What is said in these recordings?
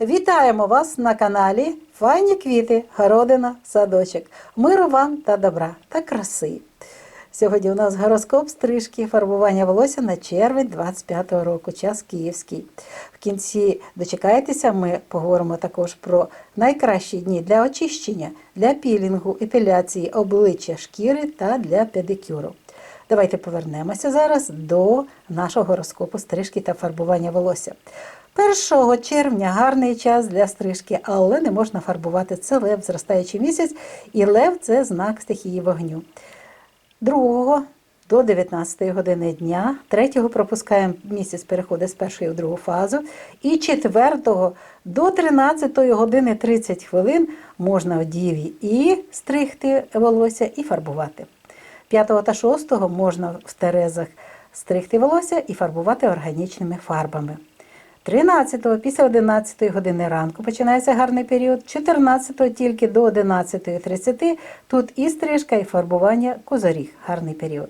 Вітаємо вас на каналі Файні квіти, городина, садочок. Миру вам та добра та краси. Сьогодні у нас гороскоп стрижки, фарбування волосся на червень 25-го року, час київський. В кінці дочекайтеся, ми поговоримо також про найкращі дні для очищення, для пілінгу, епіляції обличчя, шкіри та для педикюру. Давайте повернемося зараз до нашого гороскопу стрижки та фарбування волосся. 1 червня гарний час для стрижки, але не можна фарбувати. Це лев, зростаючий місяць, і лев це знак стихії вогню. 2 до 19 години дня, 3 пропускаємо місяць переходить з першої в другу фазу, і 4 до 13 години 30 хвилин можна в діві і стригти волосся, і фарбувати. 5 та 6 можна в терезах стригти волосся і фарбувати органічними фарбами. 13-го після 11 години ранку починається гарний період. 14-го тільки до 11.30 тут і стрижка, і фарбування козоріг. Гарний період.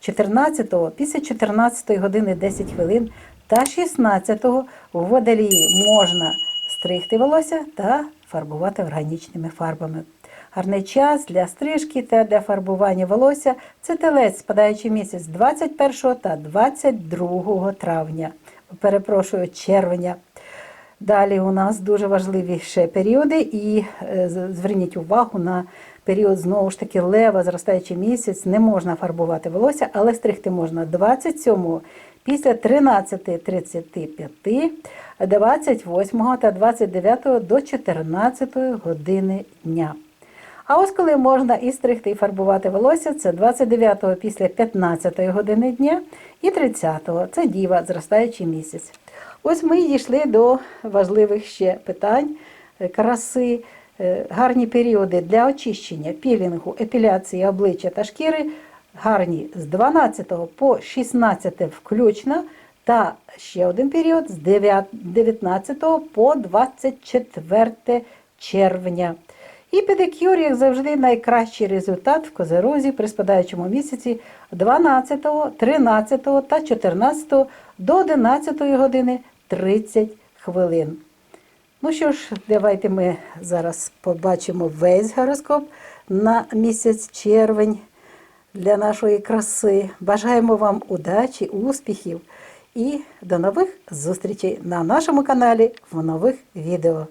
14-го після 14 години 10 хвилин та 16-го в водолії можна стригти волосся та фарбувати органічними фарбами. Гарний час для стрижки та для фарбування волосся це телець, спадаючий місяць 21 та 22 травня. Перепрошую, червня. Далі у нас дуже важливі ще періоди, і е, зверніть увагу на період знову ж таки лева, зростаючий місяць, не можна фарбувати волосся, але стригти можна 27 після 13.35, 28 та 29 до 14 години дня. А ось коли можна і стригти, і фарбувати волосся, це 29-го після 15-ї години дня і 30-го це діва, зростаючий місяць. Ось ми дійшли до важливих ще питань е, краси, е, гарні періоди для очищення, пілінгу, епіляції обличчя та шкіри, гарні з 12 по 16 включно, та ще один період з 19 по 24 червня. І педикюр, як завжди, найкращий результат в козерозі при спадаючому місяці 12, 13 та 14 до 11 години 30 хвилин. Ну що ж, давайте ми зараз побачимо весь гороскоп на місяць червень для нашої краси. Бажаємо вам удачі, успіхів і до нових зустрічей на нашому каналі в нових відео.